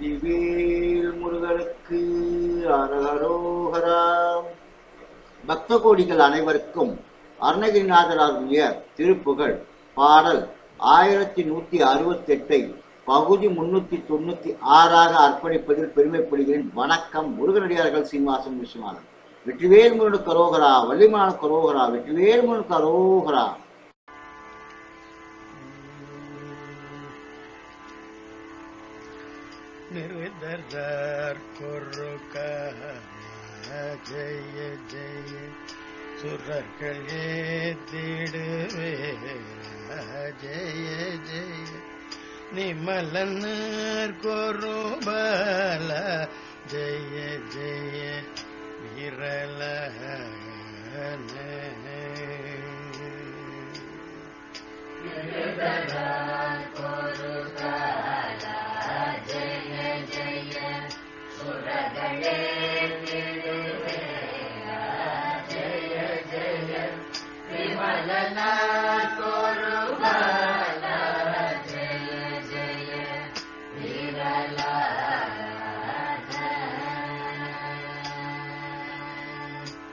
வெற்றிவேல் முருகனுக்கு அரகரோகரா பக்த கோடிகள் அனைவருக்கும் அருணகிரிநாதராகிய திருப்புகழ் பாடல் ஆயிரத்தி நூற்றி அறுபத்தி எட்டை பகுதி முன்னூற்றி தொண்ணூற்றி ஆறாக அர்ப்பணிப்பதில் பெருமைப்படுகிறேன். வணக்கம். முருகனடியார்கள் சீனிவாசன் விஸ்வநாதன். வெற்றிவேல் முருகனுக்கு அரோகரா. வள்ளிமான கரோகரா வெற்றிவேல் முருகனுக்கு அரோகரா. நிருதர் குருக ஜெய ஜெய. சுரர்களே திடுவே ஜெய ஜெய. நிமலன் கொருபல ஜெய ஜெய. விரல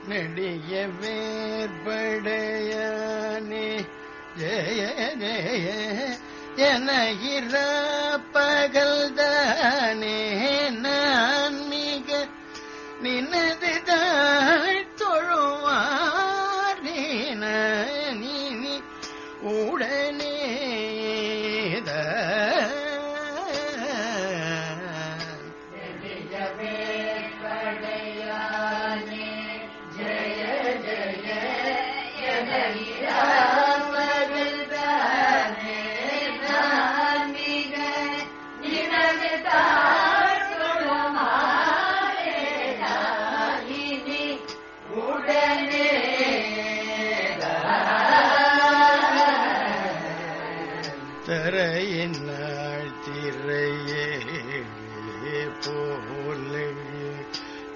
நெடிய வேற்படையானே ஜெய ஜெய என இர பகல்தானே நான் தரையினாள் திரையே போல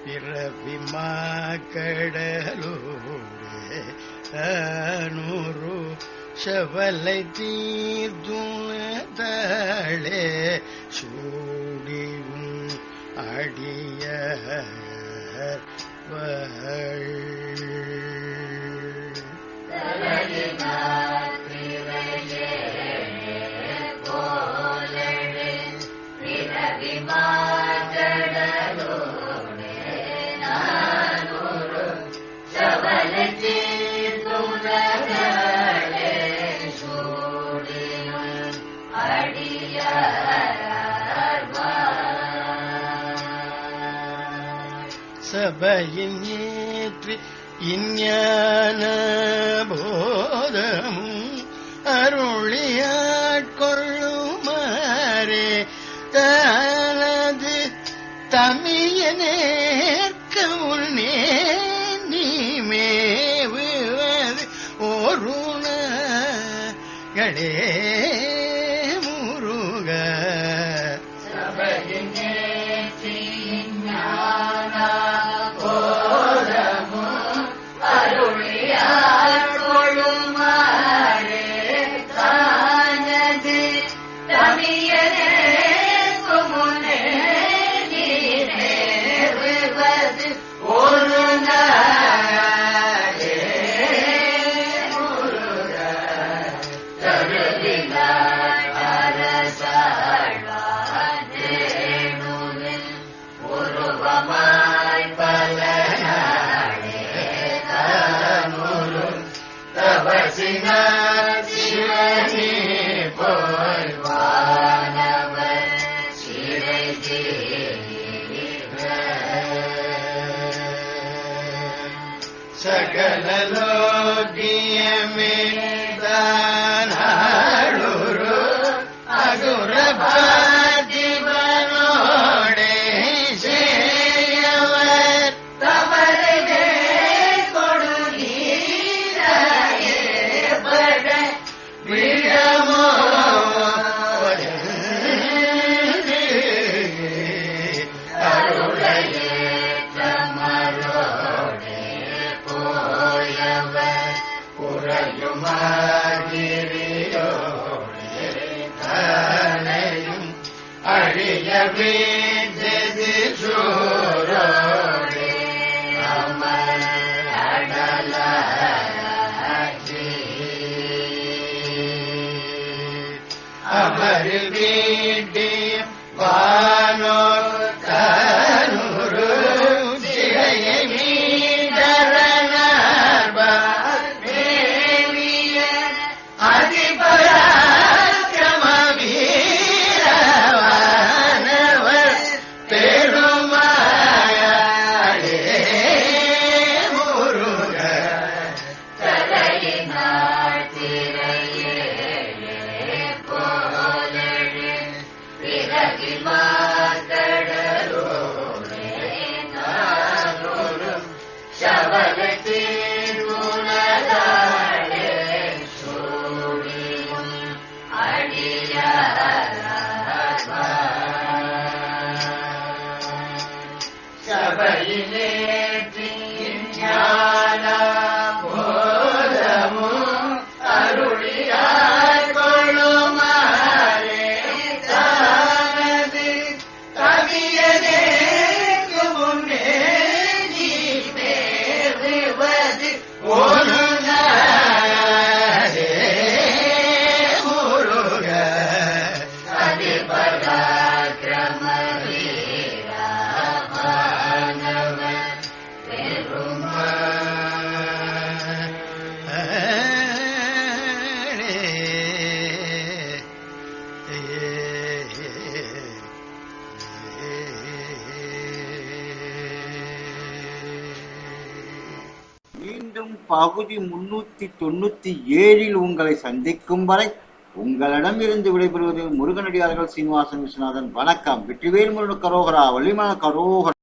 பிறவிமா கடலோடு நூறு செவலை தீர்த்துணதளே சூடியும் அடிய சபையின் ஏற்றி இஞ்ஞான போதமும் அருளியாட்கொள்ளுமாறே தனது தமியனேற்க உன்னே நீ மேவுவது ஒருணகளே முருக Oh. அழிய வேந்தது विरविमा மீண்டும் பகுதி முன்னூத்தி தொண்ணூத்தி ஏழில் உங்களை சந்திக்கும் வரை உங்களிடமிருந்து விடைபெறுவது முருகனடியார்கள் சீனிவாசன் விஸ்வநாதன். வணக்கம். வெற்றிவேல் முருகன் கரோகரா. வள்ளிமன கரோகரா.